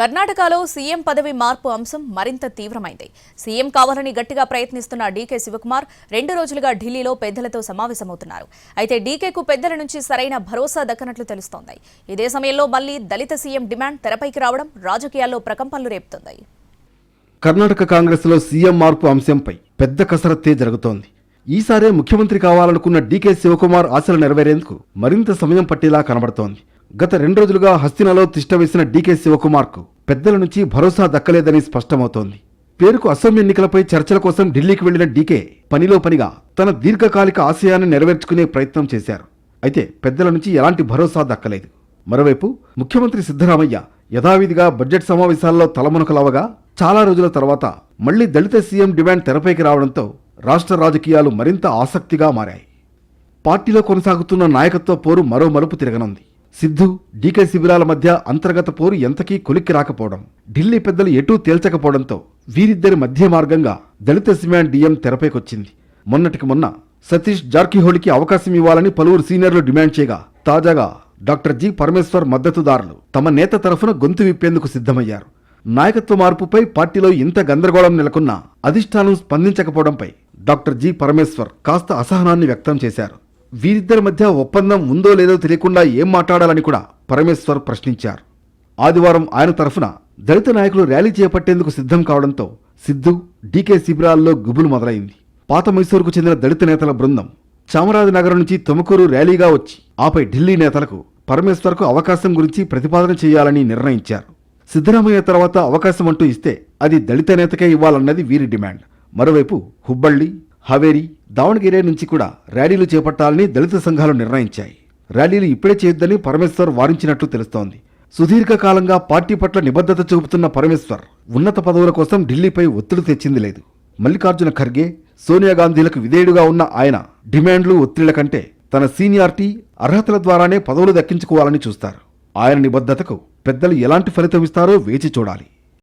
కర్ణాటకలో సీఎం పదవి మార్పు అంశం మరింత తీవ్రమైంది. సీఎం కావాలని గట్టిగా ప్రయత్నిస్తున్న డీకే శివకుమార్ రెండు రోజులుగా ఢిల్లీలో పెద్దలతో సమావేశమవుతున్నారు. అయితే డీకేకు పెద్దల నుంచి సరైన భరోసా దక్కనట్లు తెలుస్తోంది. ఇదే సమయంలో మళ్ళీ దళిత సీఎం డిమాండ్ తెరపైకి రావడం రాజకీయాల్లో ప్రకంపనలు రేపుతోంది. కర్ణాటక కాంగ్రెస్లో సీఎం మార్పు అంశంపై పెద్ద కసరత్తే జరుగుతోంది. ఈసారే ముఖ్యమంత్రి కావాలనుకున్న డీకే శివకుమార్ ఆశలు నెరవేరేందుకు మరింత సమయం పట్టేలా కనబడుతోంది. గత రెండు రోజులుగా హస్తినలో తిష్టవేసిన డీకే శివకుమార్కు పెద్దల నుంచి భరోసా దక్కలేదని స్పష్టమవుతోంది. పేరుకు అసెంబ్లీ ఎన్నికలపై చర్చల కోసం ఢిల్లీకి వెళ్ళిన డీకే పనిలో పనిగా తన దీర్ఘకాలిక ఆశయాన్ని నెరవేర్చుకునే ప్రయత్నం చేశారు. అయితే పెద్దల నుంచి ఎలాంటి భరోసా దక్కలేదు. మరోవైపు ముఖ్యమంత్రి సిద్ధరామయ్య యథావిధిగా బడ్జెట్ సమావేశాల్లో తలమునకలవగా చాలా రోజుల తర్వాత మళ్ళీ దళిత సీఎం డిమాండ్ తెరపైకి రావడంతో రాష్ట్ర రాజకీయాలు మరింత ఆసక్తిగా మారాయి. పార్టీలో కొనసాగుతున్న నాయకత్వ పోరు మరో మలుపు తిరగనుంది. సిద్ధు డీకే శిబిరాల మధ్య అంతర్గత పోరు ఎంతకీ కొలిక్కి రాకపోవడం ఢిల్లీ పెద్దలు ఎటూ తేల్చకపోవడంతో వీరిద్దరి మధ్య మార్గంగా దళిత సిమాన్ డిఎం తెరపైకొచ్చింది. మొన్నటికి మొన్న సతీష్ జార్కిహోళికి అవకాశం ఇవ్వాలని పలువురు సీనియర్లు డిమాండ్ చేయగా తాజాగా డాక్టర్ జి. పరమేశ్వర్ మద్దతుదారులు తమ నేత తరఫున గొంతు విప్పేందుకు సిద్ధమయ్యారు. నాయకత్వ మార్పుపై పార్టీలో ఇంత గందరగోళం నెలకొన్నా అధిష్టానం స్పందించకపోవడంపై డాక్టర్ జి. పరమేశ్వర్ కాస్త అసహనాన్ని వ్యక్తం చేశారు. వీరిద్దరి మధ్య ఒప్పందం ఉందో లేదో తెలియకుండా ఏం మాట్లాడాలని కూడా పరమేశ్వర్ ప్రశ్నించారు. ఆదివారం ఆయన తరఫున దళిత నాయకులు ర్యాలీ చేపట్టేందుకు సిద్ధం కావడంతో సిద్ధు డీకే శిబిరాల్లో గుబులు మొదలైంది. పాత మైసూరుకు చెందిన దళిత నేతల బృందం చామరాజనగరం నుంచి తుమకూరు ర్యాలీగా వచ్చి ఆపై ఢిల్లీ నేతలకు పరమేశ్వర్కు అవకాశం గురించి ప్రతిపాదన చేయాలని నిర్ణయించారు. సిద్ధరామయ్య తర్వాత అవకాశం అంటూ ఇస్తే అది దళిత నేతకే ఇవ్వాలన్నది వీరి డిమాండ్. మరోవైపు హుబ్బళ్ళి హవేరి దావణగిరి నుంచి కూడా ర్యాలీలు చేపట్టాలని దళిత సంఘాలు నిర్ణయించాయి. ర్యాలీలు ఇప్పుడే చేయొద్దని పరమేశ్వర్ వారించినట్లు తెలుస్తోంది. సుదీర్ఘకాలంగా పార్టీ పట్ల నిబద్ధత చూపుతున్న పరమేశ్వర్ ఉన్నత పదవుల కోసం ఢిల్లీపై ఒత్తిడి తెచ్చింది లేదు. మల్లికార్జున ఖర్గే సోనియా గాంధీలకు విధేయుడుగా ఉన్న ఆయన డిమాండ్లు ఒత్తిళ్ళ కంటే తన సీనియారిటీ అర్హతల ద్వారానే పదవులు దక్కించుకోవాలని చూస్తారు. ఆయన నిబద్ధతకు పెద్దలు ఎలాంటి ఫలితం ఇస్తారో వేచి చూడాలి.